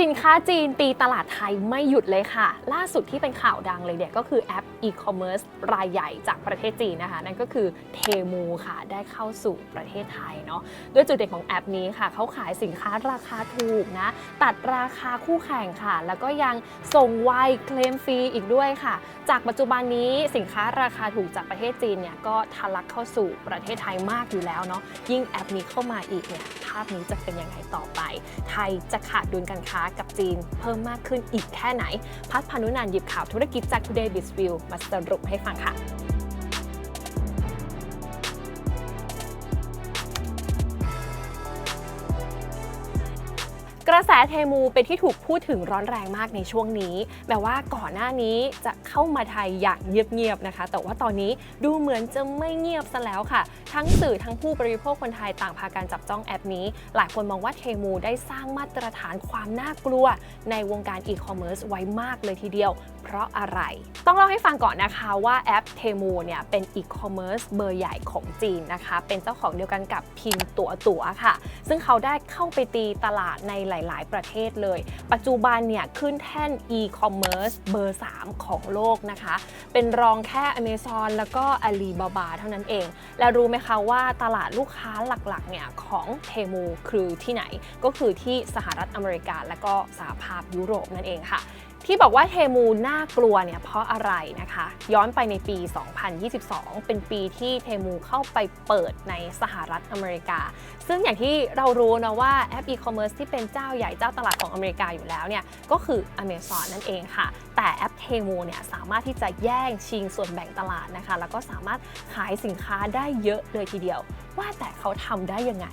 สินค้าจีนตีตลาดไทยไม่หยุดเลยค่ะ ล่าสุดที่เป็นข่าวดังเลยเนี่ยก็คือแอปอีคอมเมิร์ซรายใหญ่จากประเทศจีนนะคะ นั่นก็คือเทมูค่ะ ได้เข้าสู่ประเทศไทยเนาะด้วยจุดเด่นของแอปนี้ค่ะ เขาขายสินค้าราคาถูกนะ ตัดราคาคู่แข่งค่ะ แล้วก็ยังส่งไวเคลมฟรีอีกด้วยค่ะ จากปัจจุบันนี้สินค้าราคาถูกจากประเทศจีนเนี่ยก็ทะลักเข้าสู่ประเทศไทยมากอยู่แล้วเนาะยิ่งแอปนี้เข้ามาอีกเนี่ยภาพนี้จะเป็นยังไงต่อไป ไทยจะขาดดุลการค้ากับจีน เพิ่มมากขึ้นอีกแค่ไหน พัฒพานุนันหยิบข่าวธุรกิจจาก Today Biz View มาสรุปให้ฟังค่ะ กระแสเทมูเป็นที่ถูกพูดถึงร้อนแรงมากในช่วงนี้ แม้ว่าก่อนหน้านี้จะเข้ามาไทยอย่างเงียบๆนะคะ แต่ว่าตอนนี้ดูเหมือนจะไม่เงียบซะแล้วค่ะ ทั้งสื่อทั้งผู้บริโภคคนไทยต่างพากันจับจ้องแอปนี้ หลายคนมองว่าเทมูได้สร้างมาตรฐานความน่ากลัว ในวงการอีคอมเมิร์ซไว้มากเลยทีเดียว เพราะอะไร ต้องเล่าให้ฟังก่อนนะคะว่าแอปเทมูเนี่ยเป็นอีคอมเมิร์ซเบอร์ใหญ่ของจีนนะคะ เป็นเจ้าของเดียวกันกับพิมพ์ตัวตั๋วค่ะ ซึ่งเขาได้เข้าไปตีตลาดในหลายๆ ประเทศเลย ปัจจุบันเนี่ยขึ้นแท่น e-commerce เบอร์ 3 ของโลกนะคะ เป็นรองแค่ Amazon แล้วก็ Alibaba เท่านั้นเอง แล้วรู้ไหมคะว่าตลาดลูกค้าหลัก ๆ เนี่ยของเทมูคือที่ไหน ก็คือที่สหรัฐอเมริกาและก็สหภาพยุโรปนั่นเองค่ะ ที่บอกว่าเทมูน่ากลัวเนี่ยเพราะอะไรนะคะ ย้อนไปในปี 2022 เป็นปีที่เทมูเข้าไปเปิดในสหรัฐอเมริกา ซึ่งอย่างที่เรารู้นะว่าแอปอีคอมเมิร์ซที่เป็นเจ้าใหญ่เจ้าตลาดของอเมริกาอยู่แล้วเนี่ยก็คือ Amazon นั่นเองค่ะ แต่แอปเทมูเนี่ยสามารถที่จะแย่งชิงส่วนแบ่งตลาดนะคะ แล้วก็สามารถขายสินค้าได้เยอะเลยทีเดียว ว่าแต่เขาทำได้ยังไง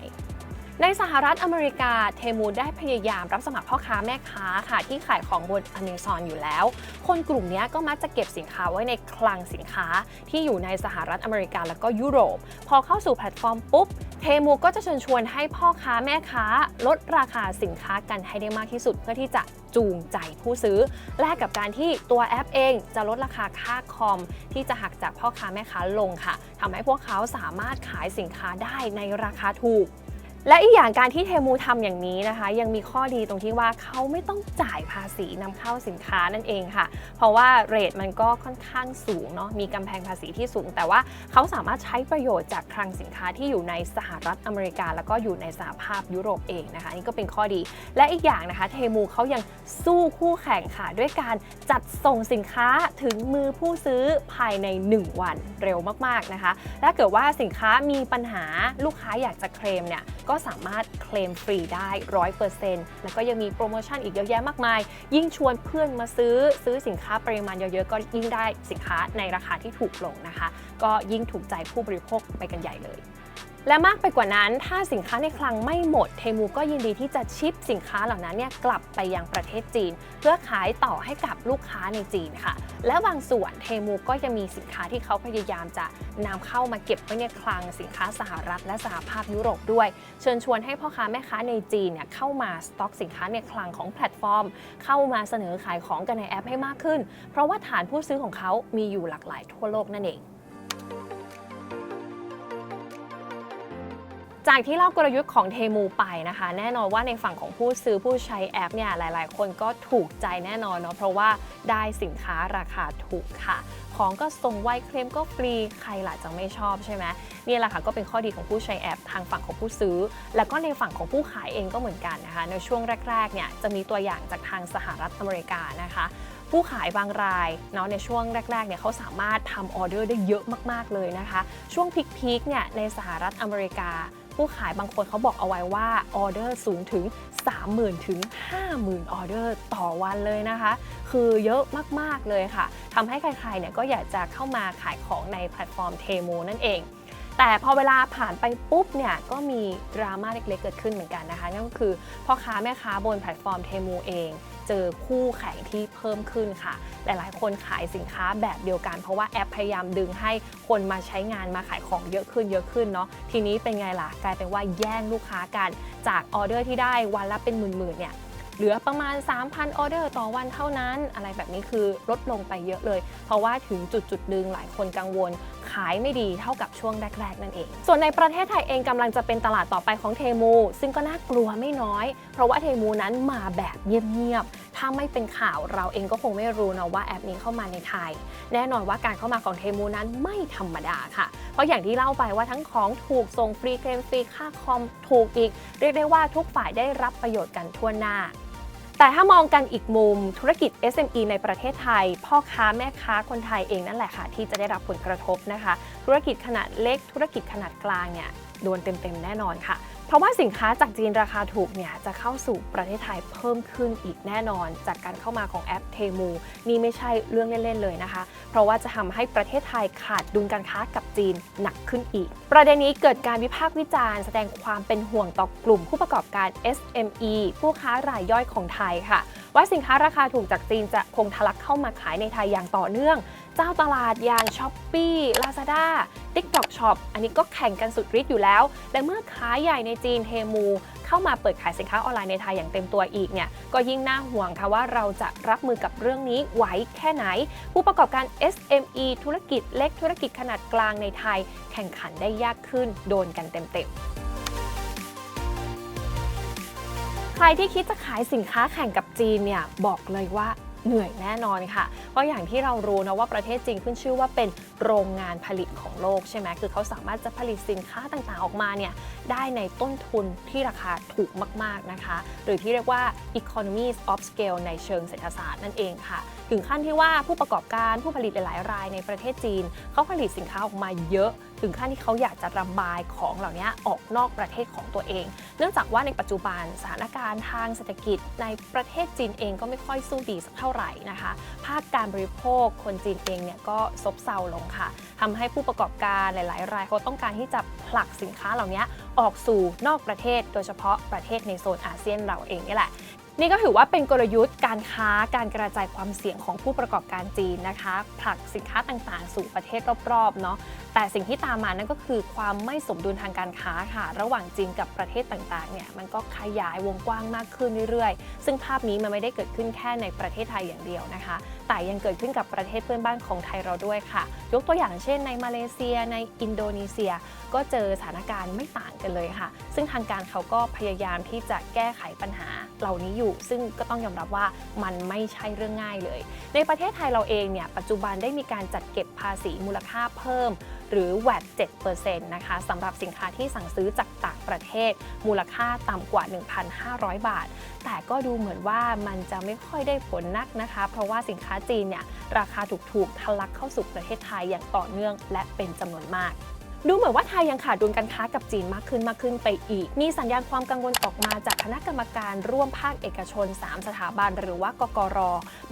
ในสหรัฐอเมริกาเทมูได้พยายามรับสมัครพ่อค้าแม่ค้าค่ะ ที่ขายของบน Amazon อยู่แล้ว คนกลุ่มนี้ก็มักจะเก็บสินค้าไว้ในคลังสินค้าที่อยู่ในสหรัฐอเมริกาแล้วก็ยุโรป พอเข้าสู่แพลตฟอร์มปุ๊บเทมูก็จะเชิญชวนให้พ่อค้าแม่ค้า ลดราคาสินค้ากันให้ได้มากที่สุด เพื่อที่จะจูงใจผู้ซื้อ แลกกับการที่ตัวแอปเองจะลดราคาค่าคอม ที่จะหักจากพ่อค้าแม่ค้าลงค่ะทำให้พวกเขาสามารถขายสินค้าได้ในราคาถูก และอีกอย่างการที่เทมูทำอย่างนี้นะคะ ยังมีข้อดีตรงที่ว่าเขาไม่ต้องจ่ายภาษีนำเข้าสินค้านั่นเองค่ะ เพราะว่าเรทมันก็ค่อนข้างสูงเนาะมีกำแพงภาษีที่สูง แต่ว่าเขาสามารถใช้ประโยชน์จากคลังสินค้าที่อยู่ในสหรัฐอเมริกา แล้วก็อยู่ในสหภาพยุโรปเองนะคะนี่ก็เป็นข้อดี และอีกอย่างนะคะ เทมูเขายังสู้คู่แข่งค่ะ ด้วยการจัดส่งสินค้าถึงมือผู้ซื้อภายใน 1 วันเร็วมากๆนะคะถ้าเกิดว่าสินค้ามีปัญหาลูกค้าอยากจะเคลมเนี่ยก็สามารถเคลมฟรีได้ 100%แล้วก็ยังมีโปรโมชั่นอีกเยอะแยะมากมาย ยิ่งชวนเพื่อนมาซื้อซื้อสินค้าปริมาณเยอะๆ ก็ยิ่งได้สินค้าในราคาที่ถูกลงนะคะ ก็ยิ่งถูกใจผู้บริโภคไปกันใหญ่เลย และมากไปกว่านั้น ถ้าสินค้าในคลังไม่หมด เทมูก็ยินดีที่จะชิปสินค้าเหล่านั้นเนี่ยกลับไปยังประเทศจีน เพื่อขายต่อให้กับลูกค้าในจีนค่ะ และบางส่วนเทมูก็ยังมีสินค้าที่เขาพยายามจะนำเข้ามาเก็บไว้ในคลังสินค้าสหรัฐและสหภาพยุโรปด้วย เชิญชวนให้พ่อค้าแม่ค้าในจีนเนี่ยเข้ามาสต็อกสินค้าในคลังของแพลตฟอร์ม เข้ามาเสนอขายของกันในแอปให้มากขึ้น เพราะว่าฐานผู้ซื้อของเขามีอยู่หลากหลายทั่วโลกนั่นเอง จากที่เล่ากลยุทธ์ของเทมูไปนะคะ แน่นอนว่าในฝั่งของผู้ซื้อผู้ใช้แอปเนี่ยหลาย ๆ คนก็ถูกใจแน่นอนเนาะเพราะว่าได้สินค้าราคาถูกค่ะ ของก็ส่งไวเคลมก็ฟรีใครล่ะจะไม่ชอบใช่ไหมนี่แหละค่ะก็เป็นข้อดีของผู้ใช้แอป ทางฝั่งของผู้ซื้อ แล้วก็ในฝั่งของผู้ขายเองก็เหมือนกันนะคะ ในช่วงแรก ๆ เนี่ยจะมีตัวอย่างจากทางสหรัฐอเมริกานะคะผู้ขายบางรายเนาะในช่วงแรกๆเนี่ยเขาสามารถทำออเดอร์ได้เยอะมากๆเลยนะคะ ช่วงพีคๆเนี่ยในสหรัฐอเมริกา ผู้ขายบางคนเขาบอกเอาไว้ว่าออเดอร์สูงถึง 30,000 ถึง 50,000 ออเดอร์ต่อวันเลยนะคะ คือเยอะมาก ๆ เลยค่ะทำให้ใครๆเนี่ยก็อยากจะเข้ามาขายของในแพลตฟอร์มเทโมนั่นเอง แต่พอเวลาผ่านไปปุ๊บเนี่ยก็มีดราม่าเล็กๆ เกิดขึ้นเหมือนกันนะคะนั่นก็คือพ่อค้าแม่ค้าบนแพลตฟอร์มเทมูเอง เจอคู่แข่งที่เพิ่มขึ้นค่ะ หลายๆ คนขายสินค้าแบบเดียวกัน เพราะว่าแอปพยายามดึงให้คนมาใช้งานมาขายของเยอะขึ้นเยอะขึ้นเนาะทีนี้เป็นไงล่ะกลายเป็นว่าแย่งลูกค้ากัน จากออเดอร์ที่ได้วันละเป็นหมื่นๆเนี่ย เหลือประมาณ 3,000 ออเดอร์ต่อวันเท่านั้น อะไรแบบนี้คือลดลงไปเยอะเลย เพราะว่าถึงจุดจุดหนึ่งหลายคนกังวล ขายไม่ดีเท่ากับช่วงแรก ๆ นั่นเอง ส่วนในประเทศไทยเองกำลังจะเป็นตลาดต่อไปของเทมู ซึ่งก็น่ากลัวไม่น้อย เพราะว่าเทมูนั้นมาแบบเงียบๆถ้าไม่เป็นข่าวเราเองก็คงไม่รู้นะว่าแอปนี้เข้ามาในไทย แน่นอนว่าการเข้ามาของเทมูนั้นไม่ธรรมดาค่ะ เพราะอย่างที่เล่าไปว่าทั้งของถูกส่งฟรีเคลมฟรีค่าคอมถูกอีก เรียกได้ว่าทุกฝ่ายได้รับประโยชน์กันทั่วหน้า แต่ถ้ามองกันอีกมุมธุรกิจ SME ในประเทศไทย พ่อค้าแม่ค้าคนไทยเองนั่นแหละค่ะ ที่จะได้รับผลกระทบนะคะ ธุรกิจขนาดเล็กธุรกิจขนาดกลางเนี่ยโดนเต็มๆแน่นอนค่ะ เพราะว่าสินค้าจากจีนราคาถูกเนี่ยจะเข้าสู่ประเทศไทยเพิ่มขึ้นอีกแน่นอน จากการเข้ามาของแอปเทมูนี่ไม่ใช่เรื่องเล่น ๆ เลยนะคะ เพราะว่าจะทำให้ประเทศไทยขาดดุลการค้ากับจีนหนักขึ้นอีก ประเด็นนี้เกิดการวิพากษ์วิจารณ์แสดงความเป็นห่วงต่อกลุ่มผู้ประกอบการ SME ผู้ค้ารายย่อยของไทยค่ะ ว่าสินค้าราคาถูกจากจีนจะคงทะลักเข้ามาขายในไทยอย่างต่อเนื่อง เจ้าตลาดอย่าง s h อ p e e Lazada TikTok Shop อันนี้ก็แข่งกันสุดฤทธิ์อยู่แล้ว และเมื่อค้าใหญ่ในจีนเทมูเข้ามาเปิดขายสินค้าออนไลน์ในไทยอย่างเต็มตัวอีกเนี่ยก็ยิ่งน่าห่วงค่ะว่าเราจะรับมือกับเรื่องนี้ไหวแค่ไหน ผู้ประกอบการ SME ธุรกิจเล็กธุรกิจขนาดกลางในไทย แข่งขันได้ยากขึ้นโดนกันเต็มๆใครที่คิดจะขายสินค้าแข่งกับจีนเนี่ยบอกเลยว่า เหนื่อยแน่นอนค่ะ เพราะอย่างที่เรารู้นะว่าประเทศจีนขึ้นชื่อว่าเป็นโรงงานผลิตของโลกใช่ไหมคือเขาสามารถจะผลิตสินค้าต่างๆออกมาเนี่ยได้ในต้นทุนที่ราคาถูกมากๆนะคะ หรือที่เรียกว่า economies of scale ในเชิงเศรษฐศาสตร์นั่นเองค่ะ ถึงขั้นที่ว่าผู้ประกอบการผู้ผลิตหลายๆรายในประเทศจีน เขาผลิตสินค้าออกมาเยอะถึงขั้นที่เขาอยากจะระบายของเหล่านี้ออกนอกประเทศของตัวเอง เนื่องจากว่าในปัจจุบันสถานการณ์ทางเศรษฐกิจในประเทศจีนเองก็ไม่ค่อยสู้ดีสักเท่าไหร่นะคะ ภาคการบริโภคคนจีนเองเนี่ยก็ซบเซาลงค่ะทำให้ผู้ประกอบการหลาย ๆ รายเขาต้องการที่จะผลักสินค้าเหล่านี้ออกสู่นอกประเทศ โดยเฉพาะประเทศในโซนอาเซียนเราเองนี่แหละนี่ก็ถือว่าเป็นกลยุทธ์การค้าการกระจายความเสี่ยงของผู้ประกอบการจีนนะคะผลักสินค้าต่างๆ สู่ประเทศรอบๆเนาะ แต่สิ่งที่ตามมานั่นก็คือความไม่สมดุลทางการค้าค่ะ ระหว่างจีนกับประเทศต่างๆเนี่ยมันก็ขยายวงกว้างมากขึ้นเรื่อยๆ ซึ่งภาพนี้มันไม่ได้เกิดขึ้นแค่ในประเทศไทยอย่างเดียวนะคะ แต่ยังเกิดขึ้นกับประเทศเพื่อนบ้านของไทยเราด้วยค่ะ ยกตัวอย่างเช่นในมาเลเซียในอินโดนีเซีย ก็เจอสถานการณ์ไม่ต่างกันเลยค่ะ ซึ่งทางการเขาก็พยายามที่จะแก้ไขปัญหาเหล่านี้อยู่ ซึ่งก็ต้องยอมรับว่ามันไม่ใช่เรื่องง่ายเลย ในประเทศไทยเราเองเนี่ยปัจจุบันได้มีการจัดเก็บภาษีมูลค่าเพิ่มหรือ VAT 7%นะคะสำหรับสินค้าที่สั่งซื้อจากต่างประเทศ มูลค่าต่ำกว่า 1,500 บาท แต่ก็ดูเหมือนว่ามันจะไม่ค่อยได้ผลนักนะคะ เพราะว่าสินค้าจีนเนี่ยราคาถูกๆทะลักเข้าสู่ประเทศไทยอย่างต่อเนื่องและเป็นจำนวนมาก ดูเหมือนว่าไทยยังขาดดุลการค้ากับจีนมากขึ้นมากขึ้นไปอีก มีสัญญาณความกังวลออกมาจากคณะกรรมการร่วมภาคเอกชน 3 สถาบันหรือว่ากกร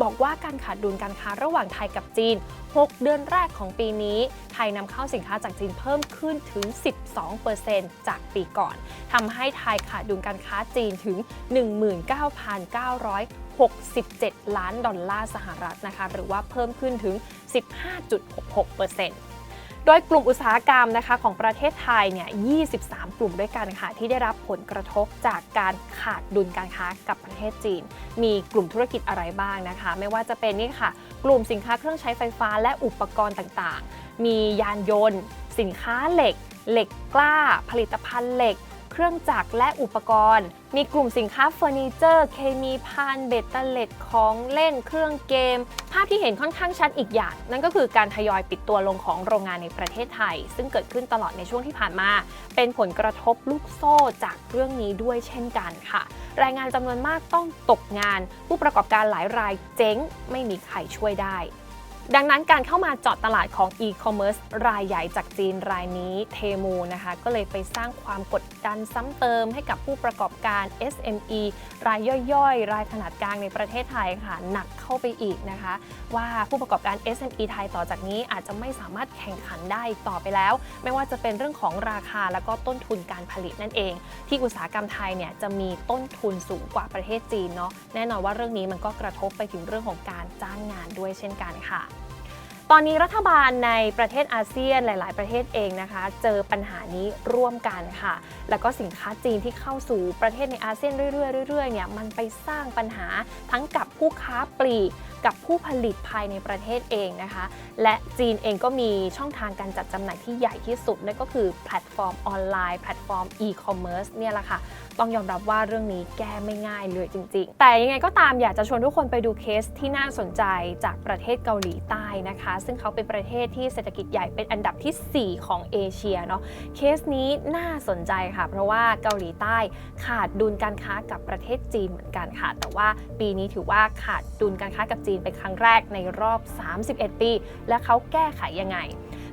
บอกว่าการขาดดุลการค้าระหว่างไทยกับจีน 6 เดือนแรกของปีนี้ ไทยนำเข้าสินค้าจากจีนเพิ่มขึ้นถึง 12%จากปีก่อนทำให้ไทยขาดดุลการค้าจีนถึง 19,967 ล้านดอลลาร์สหรัฐนะคะ หรือว่าเพิ่มขึ้นถึง 15.66% โดยกลุ่มอุตสาหกรรมนะคะของประเทศไทยเนี่ย 23 กลุ่มด้วยกันค่ะที่ได้รับผลกระทบจากการขาดดุลการค้ากับประเทศจีน มีกลุ่มธุรกิจอะไรบ้างนะคะ ไม่ว่าจะเป็นนี่ค่ะ กลุ่มสินค้าเครื่องใช้ไฟฟ้าและอุปกรณ์ต่างๆ มียานยนต์ สินค้าเหล็ก เหล็กกล้า ผลิตภัณฑ์เหล็ก เครื่องจักรและอุปกรณ์ มีกลุ่มสินค้าเฟอร์นิเจอร์ เคมีภัณฑ์เบตเตอร์เล็ดของเล่นเครื่องเกม ภาพที่เห็นค่อนข้างชัดอีกอย่าง นั่นก็คือการทยอยปิดตัวลงของโรงงานในประเทศไทย ซึ่งเกิดขึ้นตลอดในช่วงที่ผ่านมา เป็นผลกระทบลูกโซ่จากเรื่องนี้ด้วยเช่นกันค่ะ แรงงานจำนวนมากต้องตกงาน ผู้ประกอบการหลายรายเจ๊ง ไม่มีใครช่วยได้ ดังนั้นการเข้ามาเจาะตลาดของ e-commerce รายใหญ่จากจีนรายนี้เทมูนะคะ ก็เลยไปสร้างความกดดันซ้ำเติมให้กับผู้ประกอบการ SME รายย่อยๆ รายขนาดกลางในประเทศไทยค่ะหนักเข้าไปอีกนะคะ ว่าผู้ประกอบการ SME ไทยต่อจากนี้อาจจะไม่สามารถแข่งขันได้ต่อไปแล้ว ไม่ว่าจะเป็นเรื่องของราคาแล้วก็ต้นทุนการผลิตนั่นเอง ที่อุตสาหกรรมไทยเนี่ยจะมีต้นทุนสูงกว่าประเทศจีนเนาะแน่นอนว่าเรื่องนี้มันก็กระทบไปถึงเรื่องของการจ้างงานด้วยเช่นกันค่ะ ตอนนี้รัฐบาลในประเทศอาเซียนหลาย ๆ ประเทศเองนะคะ เจอปัญหานี้ร่วมกันค่ะ แล้วก็สินค้าจีนที่เข้าสู่ประเทศในอาเซียนเรื่อยๆเรื่อยๆเนี่ยมันไปสร้างปัญหาทั้งกับผู้ค้าปลีกกับผู้ผลิตภายในประเทศเองนะคะ และจีนเองก็มีช่องทางการจัดจำหน่ายที่ใหญ่ที่สุดนั่นก็คือแพลตฟอร์มออนไลน์แพลตฟอร์มอีคอมเมิร์ซเนี่ยแหละค่ะ ต้องยอมรับว่าเรื่องนี้แก้ไม่ง่ายเลยจริง ๆ แต่ยังไงก็ตามอยากจะชวนทุกคนไปดูเคสที่น่าสนใจจากประเทศเกาหลีใต้นะคะ ซึ่งเขาเป็นประเทศที่เศรษฐกิจใหญ่เป็นอันดับทีสี่ 4 ของเอเชียเนาะเคสนี้น่าสนใจค่ะ เพราะว่าเกาหลีใต้ขาดดุลการค้ากับประเทศจีนเหมือนกันค่ะ แต่ว่าปีนี้ถือว่าขาดดุลการค้ากับจีนเป็นครั้งแรกในรอบ 31 ปี และเขาแก้ไขยังไง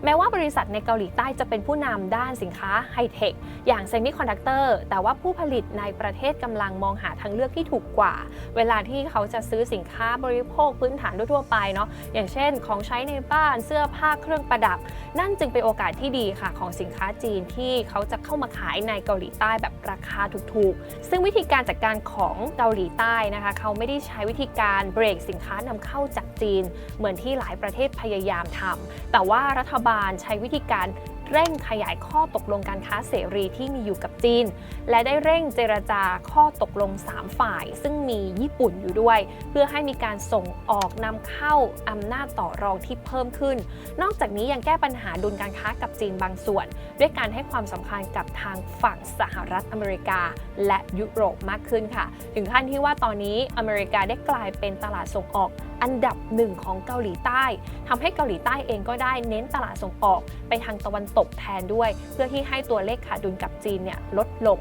แม้ว่าบริษัทในเกาหลีใต้จะเป็นผู้นำด้านสินค้าไฮเทคอย่างเซมิคอนดักเตอร์แต่ว่าผู้ผลิตในประเทศกำลังมองหาทางเลือกที่ถูกกว่า เวลาที่เขาจะซื้อสินค้าบริโภคพื้นฐานทั่วไปเนาะอย่างเช่น ของใช้ในบ้านเสื้อผ้าเครื่องประดับ นั่นจึงเป็นโอกาสที่ดีค่ะของสินค้าจีนที่เขาจะเข้ามาขายในเกาหลีใต้แบบราคาถูกๆ ซึ่งวิธีการจัดการของเกาหลีใต้นะคะเขาไม่ได้ใช้วิธีการเบรกสินค้านำเข้าจากจีน เหมือนที่หลายประเทศพยายามทำแต่ว่ารัฐบาลใช้วิธีการเร่งขยายข้อตกลงการค้าเสรีที่มีอยู่กับจีน และได้เร่งเจรจาข้อตกลง 3 ฝ่าย ซึ่งมีญี่ปุ่นอยู่ด้วย เพื่อให้มีการส่งออกนำเข้าอำนาจต่อรองที่เพิ่มขึ้น นอกจากนี้ยังแก้ปัญหาดุลการค้ากับจีนบางส่วน ด้วยการให้ความสำคัญกับทางฝั่งสหรัฐอเมริกา และยุโรปมากขึ้นค่ะ ถึงขั้นที่ว่าตอนนี้อเมริกาได้กลายเป็นตลาดส่งออก อันดับหนึ่งของเกาหลีใต้ทำให้เกาหลีใต้เองก็ได้เน้นตลาดส่งออกไปทางตะวันตกแทนด้วย เพื่อที่ให้ตัวเลขขาดดุลกับจีนเนี่ยลดลง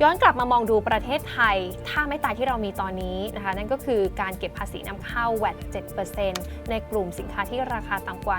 ย้อนกลับมามองดูประเทศไทย ถ้าไม่ตายที่เรามีตอนนี้นะคะ นั่นก็คือการเก็บภาษีนำเข้าแวด7%ในกลุ่มสินค้าที่ราคาต่ำกว่า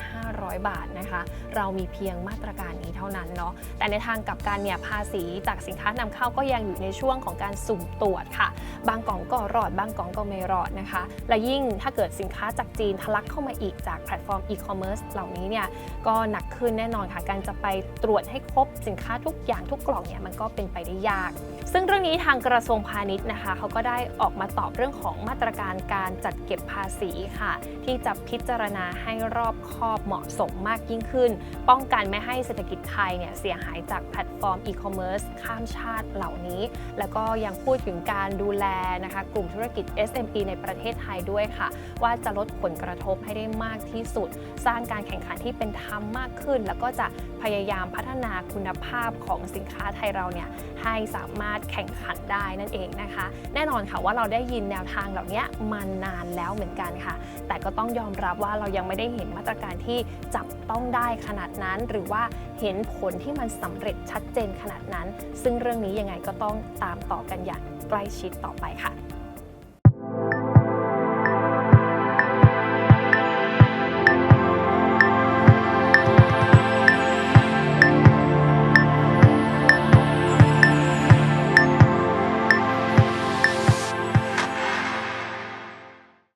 1,500 บาทนะคะ เรามีเพียงมาตรการนี้เท่านั้นเนาะแต่ในทางกลับการเนี่ยภาษีจากสินค้านำเข้าก็ยังอยู่ในช่วงของการสุ่มตรวจค่ะ บางกล่องก็รอดบางกล่องก็ไม่รอดนะคะ และยิ่งถ้าเกิดสินค้าจากจีนทะลักเข้ามาอีกจากแพลตฟอร์มอีคอมเมิร์ซเหล่านี้เนี่ยก็หนักขึ้นแน่นอนค่ะการจะไปตรวจให้ครบสินค้าทุกอย่างทุกกล่องเนี่ยมันก็เป็นไปได้ยาก ซึ่งเรื่องนี้ทางกระทรวงพาณิชย์นะคะเขาก็ได้ออกมาตอบเรื่องของมาตรการการจัดเก็บภาษีค่ะ ที่จะพิจารณาให้รอบคอบเหมาะสมมากยิ่งขึ้น ป้องกันไม่ให้เศรษฐกิจไทยเนี่ยเสียหายจากแพลตฟอร์มอีคอมเมิร์ซข้ามชาติเหล่านี้ แล้วก็ยังพูดถึงการดูแลนะคะกลุ่มธุรกิจ SME ในประเทศไทยด้วยค่ะ ว่าจะลดผลกระทบให้ได้มากที่สุด สร้างการแข่งขันที่เป็นธรรมมากขึ้น แล้วก็จะพยายามพัฒนาคุณภาพของสินค้าไทยเราเนี่ย ให้สามารถแข่งขันได้นั่นเองนะคะ แน่นอนค่ะว่าเราได้ยินแนวทางเหล่านี้มานานแล้วเหมือนกันค่ะ แต่ก็ต้องยอมรับว่าเรายังไม่ได้เห็นมาตรการที่จับต้องได้ขนาดนั้น หรือว่าเห็นผลที่มันสำเร็จชัดเจนขนาดนั้น ซึ่งเรื่องนี้ยังไงก็ต้องตามต่อกันอย่างใกล้ชิดต่อไปค่ะ